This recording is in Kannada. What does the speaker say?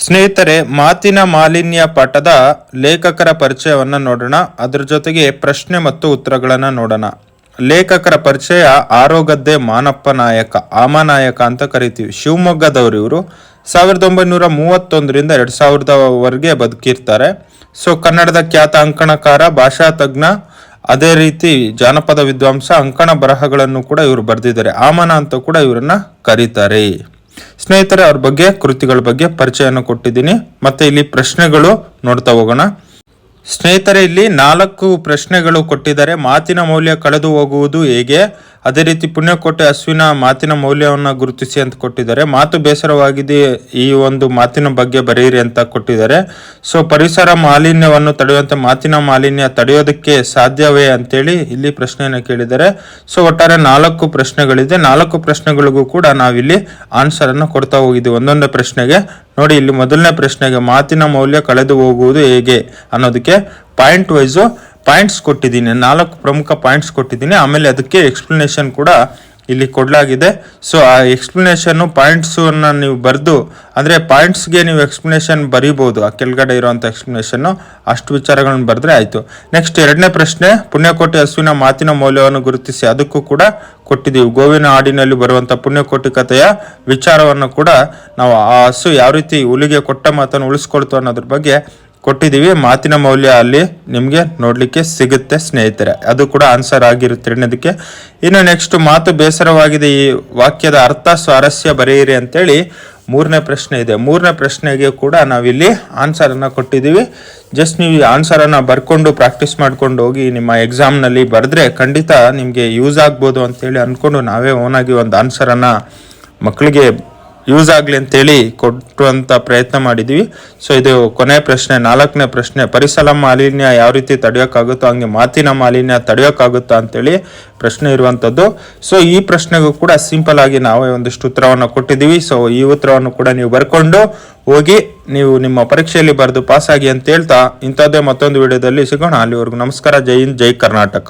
ಸ್ನೇಹಿತರೆ, ಮಾತಿನ ಮಾಲಿನ್ಯ ಪಾಠದ ಲೇಖಕರ ಪರಿಚಯವನ್ನು ನೋಡೋಣ. ಅದರ ಜೊತೆಗೆ ಪ್ರಶ್ನೆ ಮತ್ತು ಉತ್ತರಗಳನ್ನು ನೋಡೋಣ. ಲೇಖಕರ ಪರಿಚಯ ಆರೋಗದ್ದೆ ಮಾನಪ್ಪ ನಾಯಕ ಆಮನಾಯಕ ಅಂತ ಕರಿತೀವಿ. ಶಿವಮೊಗ್ಗದವರು ಇವರು. ಸಾವಿರದ ಒಂಬೈನೂರ ಮೂವತ್ತೊಂದರಿಂದ ಎರಡು ಸಾವಿರದವರೆಗೆ ಬದುಕಿರ್ತಾರೆ. ಸೊ ಕನ್ನಡದ ಖ್ಯಾತ ಅಂಕಣಕಾರ, ಭಾಷಾ ತಜ್ಞ, ಅದೇ ರೀತಿ ಜಾನಪದ ವಿದ್ವಾಂಸ ಅಂಕಣ ಬರಹಗಳನ್ನು ಕೂಡ ಇವರು ಬರೆದಿದ್ದಾರೆ. ಆಮನ ಅಂತ ಕೂಡ ಇವರನ್ನ ಕರೀತಾರೆ. ಸ್ನೇಹಿತರೆ, ಅವ್ರ ಬಗ್ಗೆ, ಕೃತಿಗಳ ಬಗ್ಗೆ ಪರಿಚಯನ ಕೊಟ್ಟಿದ್ದೀನಿ. ಮತ್ತೆ ಇಲ್ಲಿ ಪ್ರಶ್ನೆಗಳು ನೋಡ್ತಾ ಹೋಗೋಣ. ಸ್ನೇಹಿತರೆ, ಇಲ್ಲಿ ನಾಲ್ಕು ಪ್ರಶ್ನೆಗಳು ಕೊಟ್ಟಿದ್ದಾರೆ. ಮಾತಿನ ಮೌಲ್ಯ ಕಳೆದು ಹೋಗುವುದು ಹೇಗೆ? ಅದೇ ರೀತಿ ಪುಣ್ಯಕೋಟೆ ಹಸುವಿನ ಮಾತಿನ ಮೌಲ್ಯವನ್ನು ಗುರುತಿಸಿ ಅಂತ ಕೊಟ್ಟಿದ್ದಾರೆ. ಮಾತು ಬೇಸರವಾಗಿದೆ. ಈ ಒಂದು ಮಾತಿನ ಬಗ್ಗೆ ಬರೆಯಿರಿ ಅಂತ ಕೊಟ್ಟಿದ್ದಾರೆ. ಸೊ ಪರಿಸರ ಮಾಲಿನ್ಯವನ್ನು ತಡೆಯುವಂತೆ ಮಾತಿನ ಮಾಲಿನ್ಯ ತಡೆಯೋದಕ್ಕೆ ಸಾಧ್ಯವೇ ಅಂತೇಳಿ ಇಲ್ಲಿ ಪ್ರಶ್ನೆಯನ್ನು ಕೇಳಿದ್ದಾರೆ. ಸೊ ಒಟ್ಟಾರೆ ನಾಲ್ಕು ಪ್ರಶ್ನೆಗಳಿದೆ. ನಾಲ್ಕು ಪ್ರಶ್ನೆಗಳಿಗೂ ಕೂಡ ನಾವಿಲ್ಲಿ ಆನ್ಸರ್ ಅನ್ನು ಕೊಡ್ತಾ ಹೋಗಿದ್ದೀವಿ. ಒಂದೊಂದೇ ಪ್ರಶ್ನೆಗೆ. ನೋಡಿ, ಇಲ್ಲಿ ಮೊದಲನೇ ಪ್ರಶ್ನೆಗೆ ಮಾತಿನ ಮೌಲ್ಯ ಕಳೆದು ಹೋಗುವುದು ಹೇಗೆ ಅನ್ನೋದಕ್ಕೆ ಪಾಯಿಂಟ್ ವೈಸು ಪಾಯಿಂಟ್ಸ್ ಕೊಟ್ಟಿದ್ದೀನಿ, ನಾಲ್ಕು ಪ್ರಮುಖ ಪಾಯಿಂಟ್ಸ್ ಕೊಟ್ಟಿದ್ದೀನಿ, ಆಮೇಲೆ ಅದಕ್ಕೆ ಎಕ್ಸ್ಪ್ಲನೇಷನ್ ಕೂಡ ಇಲ್ಲಿ ಕೊಡಲಾಗಿದೆ. ಸೊ ಆ ಎಕ್ಸ್ಪ್ಲನೇಷನ್ನು ಪಾಯಿಂಟ್ಸನ್ನು ನೀವು ಬರೆದು, ಅಂದರೆ ಪಾಯಿಂಟ್ಸ್ಗೆ ನೀವು ಎಕ್ಸ್ಪ್ಲನೇಷನ್ ಬರೀಬೋದು, ಆ ಕೆಳಗಡೆ ಇರುವಂಥ ಎಕ್ಸ್ಪ್ಲನೇಷನ್ನು ಅಷ್ಟು ವಿಚಾರಗಳನ್ನು ಬರೆದ್ರೆ ಆಯಿತು. ನೆಕ್ಸ್ಟ್ ಎರಡನೇ ಪ್ರಶ್ನೆ, ಪುಣ್ಯಕೋಟಿ ಹಸುವಿನ ಮಾತಿನ ಮೌಲ್ಯವನ್ನು ಗುರುತಿಸಿ ಅದಕ್ಕೂ ಕೂಡ ಕೊಟ್ಟಿದ್ದೀವಿ. ಗೋವಿನ ಹಾಡಿನಲ್ಲಿ ಬರುವಂಥ ಪುಣ್ಯಕೋಟಿ ಕಥೆಯ ವಿಚಾರವನ್ನು ಕೂಡ ನಾವು ಆ ಹಸು ಯಾವ ರೀತಿ ಹುಲಿಗೆ ಕೊಟ್ಟ ಮಾತನ್ನು ಉಳಿಸ್ಕೊಳ್ತು ಅನ್ನೋದ್ರ ಬಗ್ಗೆ ಕೊಟ್ಟಿದ್ದೀವಿ. ಮಾತಿನ ಮೌಲ್ಯ ಅಲ್ಲಿ ನಿಮಗೆ ನೋಡಲಿಕ್ಕೆ ಸಿಗುತ್ತೆ ಸ್ನೇಹಿತರೆ. ಅದು ಕೂಡ ಆನ್ಸರ್ ಆಗಿರುತ್ತೆ ಅನ್ನೋದಕ್ಕೆ. ಇನ್ನು ನೆಕ್ಸ್ಟ್ ಮಾತು ಬೇಸರವಾಗಿದೆ. ಈ ವಾಕ್ಯದ ಅರ್ಥ ಸ್ವಾರಸ್ಯ ಬರೆಯಿರಿ ಅಂತೇಳಿ ಮೂರನೇ ಪ್ರಶ್ನೆ ಇದೆ. ಮೂರನೇ ಪ್ರಶ್ನೆಗೆ ಕೂಡ ನಾವಿಲ್ಲಿ ಆನ್ಸರನ್ನು ಕೊಟ್ಟಿದ್ದೀವಿ. ಜಸ್ಟ್ ನೀವು ಈ ಆನ್ಸರನ್ನು ಬರ್ಕೊಂಡು ಪ್ರಾಕ್ಟೀಸ್ ಮಾಡ್ಕೊಂಡು ಹೋಗಿ ನಿಮ್ಮ ಎಕ್ಸಾಮ್ನಲ್ಲಿ ಬರೆದ್ರೆ ಖಂಡಿತ ನಿಮಗೆ ಯೂಸ್ ಆಗ್ಬೋದು ಅಂತೇಳಿ ಅಂದ್ಕೊಂಡು ನಾವೇ ಓನಾಗಿ ಒಂದು ಆನ್ಸರನ್ನು ಮಕ್ಕಳಿಗೆ ಯೂಸ್ ಆಗಲಿ ಅಂತೇಳಿ ಕೊಟ್ಟುವಂಥ ಪ್ರಯತ್ನ ಮಾಡಿದ್ವಿ. ಸೊ ಇದು ಕೊನೆ ಪ್ರಶ್ನೆ, ನಾಲ್ಕನೇ ಪ್ರಶ್ನೆ, ಪರಿಸರ ಮಾಲಿನ್ಯ ಯಾವ ರೀತಿ ತಡೆಯೋಕ್ಕಾಗುತ್ತೋ ಹಂಗೆ ಮಾತಿನ ಮಾಲಿನ್ಯ ತಡೆಯೋಕ್ಕಾಗುತ್ತಾ ಅಂತೇಳಿ ಪ್ರಶ್ನೆ ಇರುವಂಥದ್ದು ಸೊ ಈ ಪ್ರಶ್ನೆಗೂ ಕೂಡ ಸಿಂಪಲ್ ಆಗಿ ನಾವೇ ಒಂದಿಷ್ಟು ಉತ್ತರವನ್ನು ಕೊಟ್ಟಿದ್ದೀವಿ. ಸೊ ಈ ಉತ್ತರವನ್ನು ಕೂಡ ನೀವು ಬರ್ಕೊಂಡು ಹೋಗಿ ನೀವು ನಿಮ್ಮ ಪರೀಕ್ಷೆಯಲ್ಲಿ ಬರೆದು ಪಾಸ್ ಆಗಿ ಅಂತ ಹೇಳ್ತಾ ಇಂಥದ್ದೇ ಮತ್ತೊಂದು ವಿಡಿಯೋದಲ್ಲಿ ಸಿಗೋಣ. ಅಲ್ಲಿವರೆಗೂ ನಮಸ್ಕಾರ. ಜೈ ಹಿಂದ್, ಜೈ ಕರ್ನಾಟಕ.